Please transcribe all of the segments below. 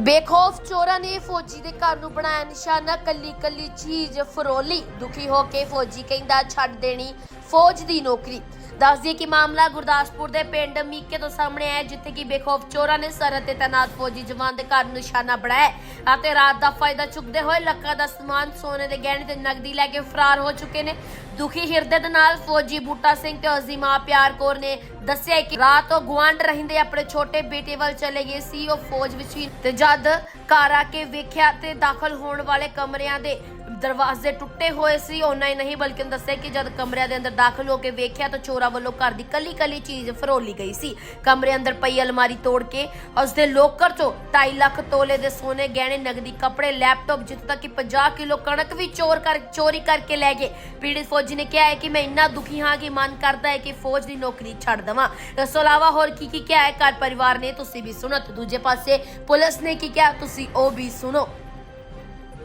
ਬੇਖੌਫ ਚੋਰਾਂ ਨੇ ਫੌਜੀ ਦੇ ਘਰ ਨੂੰ ਬਣਾਇਆ ਨਿਸ਼ਾਨਾ, ਕੱਲੀ ਕੱਲੀ ਚੀਜ਼, ਫਰੋਲੀ। ਦੁਖੀ ਹੋ ਕੇ ਫੌਜੀ ਕਹਿੰਦਾ, ਛੱਡ ਦੇਣੀ ਫੌਜ ਦੀ ਨੌਕਰੀ। ਦੱਸ ਦਈਏ ਕਿ ਮਾਮਲਾ ਗੁਰਦਾਸਪੁਰ ਦੇ ਪਿੰਡ ਮੀਕੇ ਤੋਂ ਸਾਹਮਣੇ ਆਇਆ ਜਿੱਥੇ ਕਿ ਬੇਖੌਫ ਚੋਰਾਂ ਨੇ ਸਰਹੱਦ ਤੇ ਤੈਨਾਤ ਫੌਜੀ ਜਵਾਨ ਦੇ ਘਰ ਨਿਸ਼ਾਨਾ ਬਣਾਇਆ ਅਤੇ ਰਾਤ ਦਾ ਫਾਇਦਾ ਚੁੱਕਦੇ ਹੋਏ ਲੱਖਾਂ ਦਾ ਸਮਾਨ ਸੋਨੇ ਦੇ ਗਹਿਣੇ ਤੇ ਨਕਦੀ ਲੈ ਕੇ ਫਰਾਰ ਹੋ ਚੁੱਕੇ ਨੇ। ਦੁਖੀ ਹਿਰਦੇ ਦੇ ਨਾਲ ਫੌਜੀ ਬੂਟਾ ਸਿੰਘ ਤੇ ਉਸਦੀ ਮਾਂ ਪਿਆਰ ਕੌਰ ਨੇ ਦੱਸਿਆ ਕਿ ਰਾਤ ਉਹ ਗੁਆਂਢ ਰਹਿੰਦੇ ਆਪਣੇ ਛੋਟੇ ਬੇਟੇ ਵੱਲ ਚਲੇ ਗਏ ਸੀ। ਉਹ ਫੌਜ ਵਿੱਚ ਸੀ ਤੇ ਜਦ ਘਰ ਆ ਕੇ ਵੇਖਿਆ ਤੇ ਦਾਖਲ ਹੋਣ ਵਾਲੇ ਕਮਰਿਆਂ ਦੇ ਦਰਵਾਜ਼ੇ ਟੁੱਟੇ ਹੋਏ ਸੀ। ਉਹਨਾਂ ਹੀ ਨਹੀਂ ਬਲਕਿ ਦੱਸਿਆ ਕਿ ਜਦ ਕਮਰਿਆਂ ਦੇ ਅੰਦਰ ਦਾਖਲ ਹੋ ਕੇ ਵੇਖਿਆ ਤਾਂ ਚੋਰਾਂ ਵੱਲੋਂ ਘਰ ਦੀ ਕੱਲੀ ਕੱਲੀ ਚੀਜ਼ ਫਰੋਲੀ ਗਈ ਸੀ। ਕਮਰੇ ਅੰਦਰ ਪਈ ਅਲਮਾਰੀ ਤੋੜ ਕੇ ਉਸਦੇ ਲੋਕਰ ਚੋਂ 2.5 ਲੱਖ ਤੋਲੇ ਦੇ ਸੋਨੇ, ਗਹਿਣੇ ਨਗਦੀ ਕੱਪੜੇ, ਲੈਪਟਾਪ ਜਿੱਥੋਂ ਤੱਕ ਕਿ 50 ਕਿਲੋ ਕਣਕ ਵੀ ਚੋਰ ਕਰ, ਚੋਰੀ ਕਰਕੇ ਲੈ ਗਏ। ਪੀੜਿਤ ਫੌਜੀ ਨੇ ਕਿਹਾ ਹੈ ਕਿ ਮੈਂ ਇੰਨਾ ਦੁਖੀ ਹਾਂ ਕਿ ਮਨ ਕਰਦਾ ਹੈ ਕਿ ਫੌਜ ਦੀ ਨੌਕਰੀ ਛੱਡ ਦਵਾਂ। ਇਸ ਤੋਂ ਇਲਾਵਾ ਹੋਰ ਕੀ ਕੀ ਕਿਹਾ ਹੈ? ਘਰ ਪਰਿਵਾਰ ਨੇ, ਤੁਸੀਂ ਵੀ ਸੁਣੋ। ਤੇ ਦੂਜੇ ਪਾਸੇ ਪੁਲਿਸ ਨੇ ਕੀ ਕਿਹਾ? ਤੁਸੀਂ ਉਹ ਵੀ ਸੁਣੋ।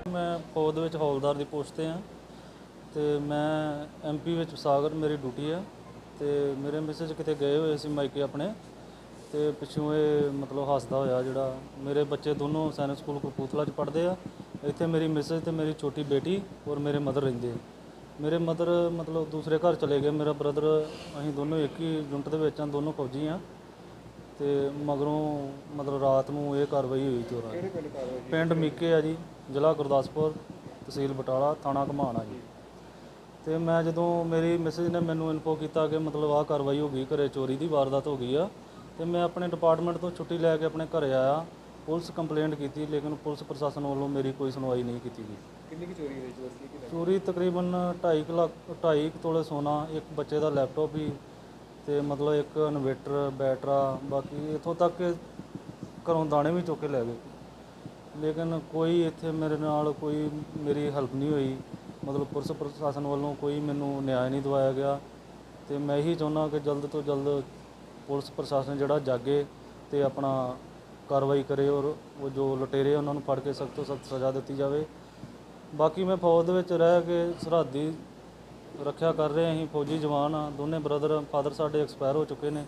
ਮੈਂ ਫੌਜ ਦੇ ਵਿੱਚ ਹੌਲਦਾਰ ਦੀ ਪੋਸਟ ਤੇ ਆ ਤੇ ਮੈਂ ਐਮਪੀ ਵਿੱਚ ਸਾਗਰ ਮੇਰੀ ਡਿਊਟੀ ਆ ਤੇ ਮੇਰੇ ਮਿਸਜ ਕਿਤੇ ਗਏ ਹੋਏ ਸੀ ਮਾਈਕੇ ਆਪਣੇ ਤੇ ਪਿੱਛੋਂ ਇਹ ਮਤਲਬ ਹੱਸਦਾ ਹੋਇਆ ਜਿਹੜਾ ਮੇਰੇ ਬੱਚੇ ਦੋਨੋਂ ਸੈਨਿਕ ਸਕੂਲ ਕਪੂਰਥਲਾ ਚ ਪੜ੍ਹਦੇ ਆ, ਇੱਥੇ ਮੇਰੀ ਮੈਸੇਜ ਤੇ ਮੇਰੀ ਛੋਟੀ ਬੇਟੀ ਔਰ ਮੇਰੇ ਮਦਰ ਰਹਿੰਦੇ ਆ। ਮੇਰੇ ਮਦਰ ਮਤਲਬ ਦੂਸਰੇ ਘਰ ਚਲੇ ਗਏ, ਮੇਰਾ ਬ੍ਰਦਰ ਅਸੀਂ ਦੋਨੋਂ ਇੱਕ ਹੀ ਯੂਨਿਟ ਦੇ ਵਿੱਚ ਆ, ਦੋਨੋਂ ਫੌਜੀ ਆ ਤੇ ਮਗਰੋਂ ਮਤਲਬ ਰਾਤ ਨੂੰ ਇਹ ਕਾਰਵਾਈ ਹੋਈ ਚੋਰਾਂ ਦੀ। ਪਿੰਡ ਮੀਕੇ ਆ ਜੀ ਜ਼ਿਲ੍ਹਾ ਗੁਰਦਾਸਪੁਰ ਤਹਿਸੀਲ ਬਟਾਲਾ ਥਾਣਾ ਘਮਾਣਾ ਜੀ। ਤੇ ਮੈਂ ਜਦੋਂ ਮੇਰੀ ਮੈਸੇਜ ਨੇ ਮੈਨੂੰ ਇਨਫੋ ਕੀਤਾ ਕਿ ਮਤਲਬ ਆਹ ਕਾਰਵਾਈ ਹੋ ਗਈ ਘਰੇ ਚੋਰੀ ਦੀ ਵਾਰਦਾਤ ਹੋ ਗਈ ਆ ਤੇ ਮੈਂ ਆਪਣੇ ਡਿਪਾਰਟਮੈਂਟ ਤੋਂ ਛੁੱਟੀ ਲੈ ਕੇ ਆਪਣੇ ਘਰੇ ਆਇਆ ਪੁਲਿਸ ਕੰਪਲੇਂਟ ਕੀਤੀ ਲੇਕਿਨ ਪੁਲਿਸ ਪ੍ਰਸ਼ਾਸਨ ਵੱਲੋਂ ਮੇਰੀ ਕੋਈ ਸੁਣਵਾਈ ਨਹੀਂ ਕੀਤੀ ਗਈ। ਕਿੰਨੀ ਕੀ ਚੋਰੀ ਹੋਈ ਦੱਸੀ ਕਿ ਚੋਰੀ ਤਕਰੀਬਨ 2.5 ਲੱਖ 2.5 ਤੋਲੇ ਸੋਨਾ ਇੱਕ ਬੱਚੇ ਦਾ ਲੈਪਟਾਪ ਵੀ ਤੇ ਮਤਲਬ ਇੱਕ ਇਨਵੇਟਰ ਬੈਟਰਾ ਬਾਕੀ ਇਥੋਂ ਤੱਕ ਕਿ ਘਰੋਂ ਦਾਣੇ ਵੀ ਚੁੱਕ ਕੇ ਲੈ ਗਏ। ਲੇਕਿਨ ਕੋਈ ਇੱਥੇ ਮੇਰੇ ਨਾਲ ਕੋਈ ਮੇਰੀ ਹੈਲਪ ਨਹੀਂ ਹੋਈ। ਮਤਲਬ ਪੁਲਿਸ ਪ੍ਰਸ਼ਾਸਨ ਵੱਲੋਂ ਕੋਈ ਮੈਨੂੰ ਨਿਆਂ ਨਹੀਂ ਦਵਾਇਆ ਗਿਆ ਤੇ ਮੈਂ ਇਹੀ ਚਾਹੁੰਦਾ ਕਿ ਜਲਦ ਤੋਂ ਜਲਦ ਪੁਲਿਸ ਪ੍ਰਸ਼ਾਸਨ ਜਿਹੜਾ ਜਾਗੇ ਤੇ ਆਪਣਾ ਕਾਰਵਾਈ ਕਰੇ ਔਰ ਉਹ ਜੋ ਲੁਟੇਰੇ ਉਹਨਾਂ ਨੂੰ ਫੜ ਕੇ ਸਖਤ ਤੋਂ ਸਖਤ ਸਜ਼ਾ ਦਿੱਤੀ ਜਾਵੇ। ਬਾਕੀ ਮੈਂ ਫੌਜ ਦੇ ਵਿੱਚ ਰਹਿ ਕੇ ਸਰਹੱਦੀ ਰੱਖਿਆ ਕਰ ਰਹੇ, ਅਸੀਂ ਫੌਜੀ ਜਵਾਨ ਆ ਦੋਨੇ ਬ੍ਰਦਰ ਫਾਦਰ ਸਾਡੇ ਐਕਸਪਾਇਰ ਹੋ ਚੁੱਕੇ ਨੇ।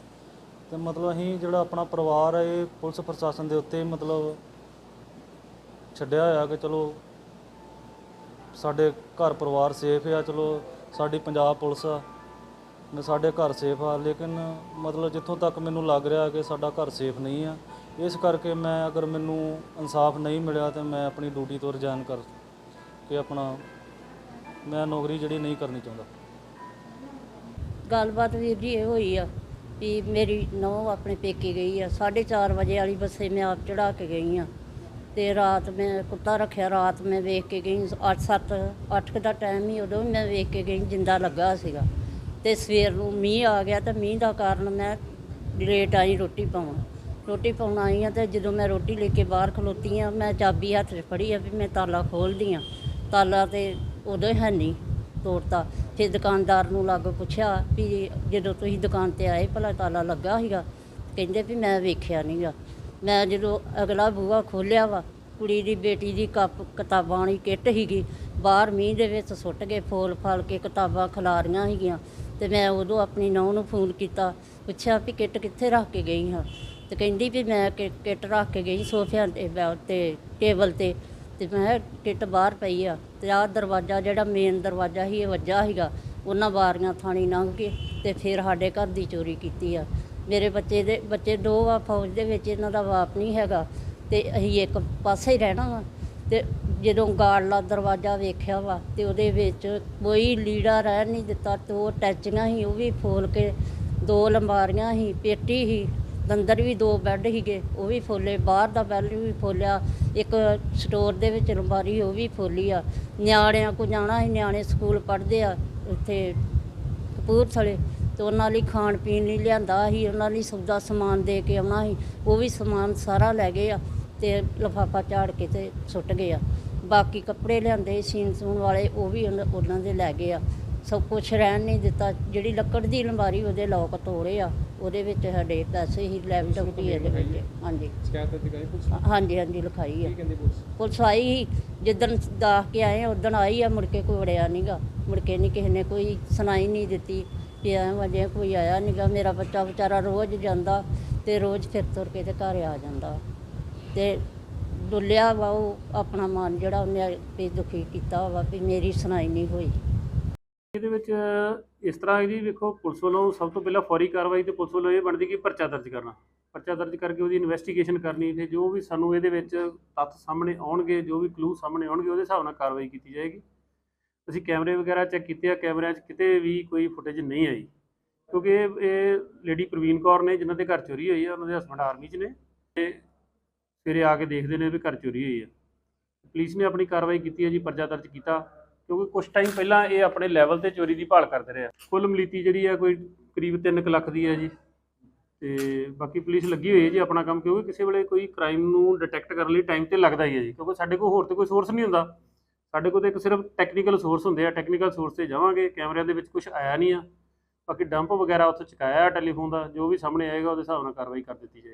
ਤੇ ਮਤਲਬ ਅਸੀਂ ਜਿਹੜਾ ਆਪਣਾ ਪਰਿਵਾਰ ਹੈ, ਇਹ ਪੁਲਿਸ ਪ੍ਰਸ਼ਾਸਨ ਦੇ ਉੱਤੇ ਮਤਲਬ ਛੱਡਿਆ ਹੋਇਆ ਕਿ ਚਲੋ ਸਾਡੇ ਘਰ ਪਰਿਵਾਰ ਸੇਫ ਆ, ਚਲੋ ਸਾਡੀ ਪੰਜਾਬ ਪੁਲਿਸ ਆ, ਨੇ ਸਾਡੇ ਘਰ ਸੇਫ ਆ, ਲੇਕਿਨ ਮਤਲਬ ਜਿੱਥੋਂ ਤੱਕ ਮੈਨੂੰ ਲੱਗ ਰਿਹਾ ਕਿ ਸਾਡਾ ਘਰ ਸੇਫ ਨਹੀਂ ਆ, ਇਸ ਕਰਕੇ ਮੈਂ ਅਗਰ ਮੈਨੂੰ ਇਨਸਾਫ ਨਹੀਂ ਮਿਲਿਆ ਤੇ ਮੈਂ ਆਪਣੀ ਡਿਊਟੀ ਤੋਂ ਰਿਜ਼ਾਈਨ ਕਰ ਕੇ ਆਪਣਾ ਮੈਂ ਨੌਕਰੀ ਜਿਹੜੀ ਨਹੀਂ ਕਰਨੀ ਚਾਹੁੰਦਾ। ਗੱਲਬਾਤ ਵੀਰ ਜੀ ਇਹ ਹੋਈ ਆ। ਵੀ ਮੇਰੀ ਨੌਂ ਆਪਣੇ ਪੇਕੇ ਗਈ ਆ 4:30 ਵਜੇ ਵਾਲੀ ਬੱਸੇ ਮੈਂ ਆਪ ਚੜਾ ਕੇ ਗਈ ਆ। ਤੇ ਰਾਤ ਮੈਂ ਕੁੱਤਾ ਰੱਖਿਆ, ਰਾਤ ਮੈਂ ਵੇਖ ਕੇ ਗਈ 8 7 8 ਦਾ ਟਾਈਮ ਹੀ ਉਦੋਂ ਮੈਂ ਵੇਖ ਕੇ ਗਈ, ਜਿੰਦਾ ਲੱਗਾ ਸੀਗਾ। ਤੇ ਸਵੇਰ ਨੂੰ ਮੀਂਹ ਆ ਗਿਆ ਤਾਂ ਮੀਂਹ ਦਾ ਕਾਰਨ ਮੈਂ ਲੇਟ ਆਈ ਰੋਟੀ ਪਾਉਣ। ਰੋਟੀ ਪਾਉਣ ਆਈ ਆ ਤੇ ਜਦੋਂ ਮੈਂ ਰੋਟੀ ਲੈ ਕੇ ਬਾਹਰ ਖਲੋਤੀ ਆ, ਮੈਂ ਚਾਬੀ ਹੱਥ 'ਚ ਫੜੀ ਆ ਵੀ ਮੈਂ ਤਾਲਾ ਖੋਲਦੀ ਆ। ਤਾਲਾ ਤੇ ਉਦੋਂ ਹੈ ਨਹੀਂ ਤੋੜਤਾ। ਫਿਰ ਦੁਕਾਨਦਾਰ ਨੂੰ ਲੱਗ ਪੁੱਛਿਆ ਵੀ ਜਦੋਂ ਤੁਸੀਂ ਦੁਕਾਨ ਤੇ ਆਏ, ਭਲਾ ਤਾਲਾ ਲੱਗਾ ਸੀਗਾ? ਕਹਿੰਦੇ ਵੀ ਮੈਂ ਵੇਖਿਆ ਨਹੀਂਗਾ ਮੈਂ ਜਦੋਂ ਅਗਲਾ ਬੂਹਾ ਖੋਲਿਆ ਵਾ, ਕੁੜੀ ਦੀ ਬੇਟੀ ਦੀ ਕੱਪ ਕਿਤਾਬਾਂ ਵਾਲੀ ਕਿੱਟ ਸੀਗੀ। ਬਾਹਰ ਮੀਂਹ ਦੇ ਵਿੱਚ ਸੁੱਟ ਕੇ ਫੋਲ ਫਾਲ ਕੇ ਕਿਤਾਬਾਂ ਖਿਲਾਰੀਆਂ ਸੀਗੀਆਂ। ਤੇ ਮੈਂ ਉਦੋਂ ਆਪਣੀ ਨੌਂ ਨੂੰ ਫੋਨ ਕੀਤਾ, ਪੁੱਛਿਆ ਵੀ ਕਿੱਟ ਕਿੱਥੇ ਰੱਖ ਕੇ ਗਈ ਹਾਂ? ਤੇ ਕਹਿੰਦੀ ਵੀ ਮੈਂ ਕਿ- ਕਿੱਟ ਰੱਖ ਕੇ ਗਈ ਸੋਫਿਆਂ ਤੇ, ਬੈ- ਤੇ ਟੇਬਲ ਤੇ। ਤੇ ਮੈਂ ਟਿੱਟ ਬਾਹਰ ਪਈ ਆ ਤੇ ਆਹ ਦਰਵਾਜ਼ਾ ਜਿਹੜਾ ਮੇਨ ਦਰਵਾਜ਼ਾ ਸੀ, ਇਹ ਵੱਜਾ ਸੀਗਾ। ਉਹਨਾਂ ਵਾਰੀਆਂ ਥਾਣੀ ਲੰਘ ਕੇ ਤੇ ਫਿਰ ਸਾਡੇ ਘਰ ਦੀ ਚੋਰੀ ਕੀਤੀ ਆ। ਮੇਰੇ ਬੱਚੇ ਦੇ, ਬੱਚੇ ਦੋ ਆ, ਫੌਜ ਦੇ ਵਿੱਚ ਇਹਨਾਂ ਦਾ ਬਾਪ ਨਹੀਂ ਹੈਗਾ ਤੇ ਅਸੀਂ ਇੱਕ ਪਾਸੇ ਹੀ ਰਹਿਣਾ ਵਾ। ਤੇ ਜਦੋਂ ਗਾੜਲਾ ਦਰਵਾਜ਼ਾ ਵੇਖਿਆ ਵਾ ਤੇ ਉਹਦੇ ਵਿੱਚ ਕੋਈ ਲੀੜਾ ਰਹਿ ਨਹੀਂ ਦਿੱਤਾ ਤੇ ਉਹ ਟੈਚੀਆਂ ਸੀ, ਉਹ ਵੀ ਫੋਲ ਕੇ ਦੋ ਲੰਬਾਰੀਆਂ ਸੀ, ਪੇਟੀ ਸੀ। ਅੰਦਰ ਵੀ ਦੋ ਬੈੱਡ ਸੀਗੇ, ਉਹ ਵੀ ਫੋਲੇ, ਬਾਹਰ ਦਾ ਬੈੱਡ ਵੀ ਫੋਲਿਆ, ਇੱਕ ਸਟੋਰ ਦੇ ਵਿੱਚ ਲੰਬਾਰੀ ਉਹ ਵੀ ਫੋਲੀ ਆ। ਨਿਆਣਿਆਂ ਕੋ ਜਾਣਾ ਸੀ, ਨਿਆਣੇ ਸਕੂਲ ਪੜ੍ਹਦੇ ਆ, ਉੱਥੇ ਕਪੂਰਥਲੇ, ਤੇ ਉਹਨਾਂ ਲਈ ਖਾਣ ਪੀਣ ਲਈ ਲਿਆਂਦਾ ਸੀ, ਉਹਨਾਂ ਲਈ ਸੌਦਾ ਸਮਾਨ ਦੇ ਕੇ ਆਉਣਾ ਸੀ, ਉਹ ਵੀ ਸਮਾਨ ਸਾਰਾ ਲੈ ਗਏ ਆ, ਤੇ ਲਫਾਫਾ ਝਾੜ ਕੇ ਤੇ ਸੁੱਟ ਗਏ ਆ। ਬਾਕੀ ਕੱਪੜੇ ਲਿਆਂਦੇ, ਸੀਨ ਸੂਣ ਵਾਲੇ, ਉਹ ਵੀ ਉਹਨਾਂ ਦੇ ਲੈ ਗਏ ਆ। ਸਭ ਕੁਝ ਰਹਿਣ ਨਹੀਂ ਦਿੱਤਾ। ਜਿਹੜੀ ਲੱਕੜ ਦੀ ਅਲਮਾਰੀ ਉਹਦੇ ਲੋਕ ਤੋੜੇ ਆ। ਉਹਦੇ ਵਿੱਚ ਸਾਡੇ ਪੈਸੇ ਹੀ ਲੈਪਟਾਪ ਦੀ ਇਹਦੇ ਵਿੱਚ ਹਾਂਜੀ। ਸ਼ਿਕਾਇਤ ਗਈ ਪੁਲਿਸ? ਹਾਂਜੀ ਹਾਂਜੀ ਲਿਖਾਈ ਆ। ਕੀ ਕਹਿੰਦੀ ਪੁਲਿਸ? ਪੁਲਿਸ ਆਈ ਸੀ। ਜਿੱਦਣ ਦਾਖ ਕੇ ਆਏ ਉਦੋਂ ਆਈ ਆ ਮੁੜ ਕੇ ਕੋਈ ਵੜਿਆ ਨਹੀਂਗਾ ਮੁੜ ਕੇ ਨਹੀਂ ਕਿਸੇ ਨੇ ਕੋਈ ਸੁਣਾਈ ਨਹੀਂ ਦਿੱਤੀ ਕਿ ਐ ਵਜੇ ਕੋਈ ਆਇਆ ਨਹੀਂਗਾ ਮੇਰਾ ਬੱਚਾ ਵਿਚਾਰਾ ਰੋਜ਼ ਜਾਂਦਾ ਤੇ ਰੋਜ਼ ਫਿਰ ਤੁਰ ਕੇ ਤੇ ਘਰ ਆ ਜਾਂਦਾ। ਤੇ ਡੁੱਲਿਆ ਵਾ ਉਹ ਆਪਣਾ ਮਨ ਜਿਹੜਾ ਉਹਨੇ ਵੀ ਦੁਖੀ ਕੀਤਾ ਵਾ ਵੀ ਮੇਰੀ ਸੁਣਾਈ ਨਹੀਂ ਹੋਈ। ਇਹਦੇ ਵਿੱਚ ਇਸ ਤਰ੍ਹਾਂ ਹੈ ਜੀ ਵੇਖੋ ਪੁਲਿਸ ਵੱਲੋਂ ਸਭ ਤੋਂ ਪਹਿਲਾਂ ਫੌਰੀ ਕਾਰਵਾਈ ਤੇ ਪੁਲਿਸ ਵੱਲੋਂ ਇਹ ਬਣਦੀ ਕਿ ਪਰਚਾ ਦਰਜ ਕਰਨਾ। ਪਰਚਾ ਦਰਜ ਕਰਕੇ ਉਹਦੀ ਇਨਵੈਸਟੀਗੇਸ਼ਨ ਕਰਨੀ ਤੇ ਜੋ ਵੀ ਸਾਨੂੰ ਇਹਦੇ ਵਿੱਚ ਤੱਥ ਸਾਹਮਣੇ ਆਉਣਗੇ, ਜੋ ਵੀ ਕਲੂ ਸਾਹਮਣੇ ਆਉਣਗੇ, ਉਹਦੇ ਹਿਸਾਬ ਨਾਲ ਕਾਰਵਾਈ ਕੀਤੀ ਜਾਏਗੀ। ਅਸੀਂ ਕੈਮਰੇ ਵਗੈਰਾ ਚੈੱਕ ਕੀਤੇ ਆ, ਕੈਮਰਿਆਂ 'ਚ ਕਿਤੇ ਵੀ ਕੋਈ ਫੁਟੇਜ ਨਹੀਂ ਆਈ। ਕਿਉਂਕਿ ਇਹ ਇਹ ਲੇਡੀ ਪ੍ਰਵੀਨ ਕੌਰ ਨੇ, ਜਿਨ੍ਹਾਂ ਦੇ ਘਰ ਚੋਰੀ ਹੋਈ ਆ, ਉਹਨਾਂ ਦੇ ਹਸਬੰਡ ਆਰਮੀ 'ਚ ਨੇ ਤੇ ਸਵੇਰੇ ਆ ਕੇ ਦੇਖਦੇ ਨੇ ਵੀ ਘਰ ਚੋਰੀ ਹੋਈ ਆ। ਪੁਲਿਸ ਨੇ ਆਪਣੀ ਕਾਰਵਾਈ ਕੀਤੀ ਹੈ ਜੀ, ਪਰਚਾ ਦਰਜ ਕੀਤਾ। ਕਿਉਂਕਿ ਕੁਝ ਟਾਈਮ ਪਹਿਲਾਂ ਇਹ ਆਪਣੇ ਲੈਵਲ ਤੇ ਚੋਰੀ ਦੀ ਭਾਲ ਕਰਦੇ ਰਹੇ ਆ। ਕੁੱਲ ਮਲੀਤੀ ਜਿਹੜੀ ਆ ਕੋਈ ਕਰੀਬ 3 ਲੱਖ ਦੀ ਹੈ ਜੀ। ਤੇ ਬਾਕੀ ਪੁਲਿਸ ਲੱਗੀ ਹੋਈ ਹੈ ਜੀ ਆਪਣਾ ਕੰਮ, ਕਿਉਂਕਿ ਕਿਸੇ ਵੇਲੇ ਕੋਈ ਕ੍ਰਾਈਮ ਨੂੰ ਡਿਟੈਕਟ ਕਰਨ ਲਈ ਟਾਈਮ ਤੇ ਲੱਗਦਾ ਹੀ ਹੈ ਜੀ। ਕਿਉਂਕਿ ਸਾਡੇ ਕੋਲ ਹੋਰ ਤੇ ਕੋਈ ਸੋਰਸ ਨਹੀਂ ਹੁੰਦਾ। ਸਾਡੇ ਕੋਲ ਤਾਂ ਇੱਕ ਸਿਰਫ ਟੈਕਨੀਕਲ ਸੋਰਸ ਹੁੰਦੇ ਆ। ਟੈਕਨੀਕਲ ਸੋਰਸ ਤੇ ਜਾਵਾਂਗੇ ਕੈਮਰਿਆਂ ਦੇ ਵਿੱਚ ਕੁਝ ਆਇਆ ਨਹੀਂ ਆ। ਬਾਕੀ ਡੰਪ ਵਗੈਰਾ ਉੱਥੇ ਚੁਕਾਇਆ ਟੈਲੀਫੋਨ ਦਾ, ਜੋ ਵੀ ਸਾਹਮਣੇ ਆਏਗਾ ਉਹਦੇ ਹਿਸਾਬ ਨਾਲ ਕਾਰਵਾਈ ਕਰ ਦਿੱਤੀ ਜਾਏਗੀ।